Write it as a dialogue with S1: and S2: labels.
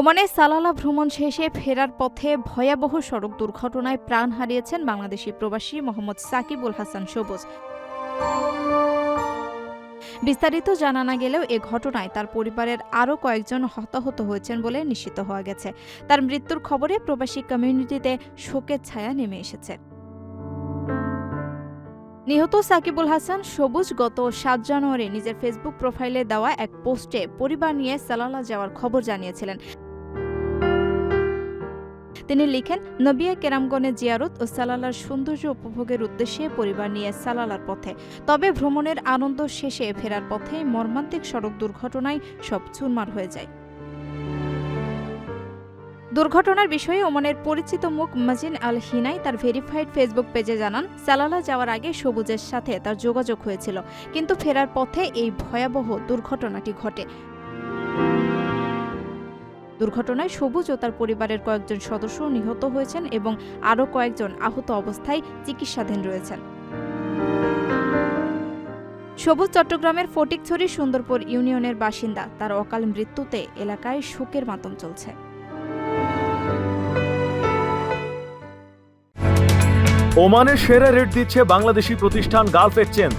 S1: ওমানে সালালা ভ্রমণ শেষে ফেরার পথে ভয়াবহ সড়ক দুর্ঘটনায় প্রাণ হারিয়েছেন বাংলাদেশি প্রবাসী মোহাম্মদ সাকিবুল হাসান সবুজ। বিস্তারিত জানা না গেলেও এ ঘটনায় তার পরিবারের আরও কয়েকজন হতাহত হয়েছেন বলে নিশ্চিত হওয়া গেছে। তার মৃত্যুর খবরে প্রবাসী কমিউনিটিতে শোকের ছায়া নেমে এসেছে। নিহত সাকিবুল হাসান সবুজ গত সাত জানুয়ারি নিজের ফেসবুক প্রোফাইলে দেওয়া এক পোস্টে পরিবার নিয়ে সালালা যাওয়ার খবর জানিয়েছিলেন। তিনি লিখেন, নবিয়া কেরামগণের জিয়ারত ও সালালার সৌন্দর্য উপভোগের উদ্দেশ্যে পরিবার নিয়ে সালালার পথে। তবে ভ্রমণের আনন্দ শেষে ফেরার পথে মর্মান্তিক সড়ক দুর্ঘটনায় সব চুরমার হয়ে যায়। দুর্ঘটনার বিষয়ে ওমানের পরিচিত মুখ মাজিন আল হিনাই তার ভেরিফাইড ফেসবুক পেজে জানান, সালালা যাওয়ার আগে সবুজের সাথে তার যোগাযোগ হয়েছিল, কিন্তু ফেরার পথে এই ভয়াবহ দুর্ঘটনাটি ঘটে। দুর্ঘটনায় সবুজ ও তার পরিবারের কয়েকজন সদস্য নিহত হয়েছেন এবং আরও কয়েকজন আহত অবস্থায় চিকিৎসাধীন রয়েছেন। সবুজ চট্টগ্রামের ফটিকছড়ি সুন্দরপুর ইউনিয়নের বাসিন্দা, তার অকাল মৃত্যুতে এলাকায় শোকের মাতম চলছে।
S2: ওমানের সেরা রেট দিচ্ছে বাংলাদেশি প্রতিষ্ঠান গালফ এক্সচেঞ্জ।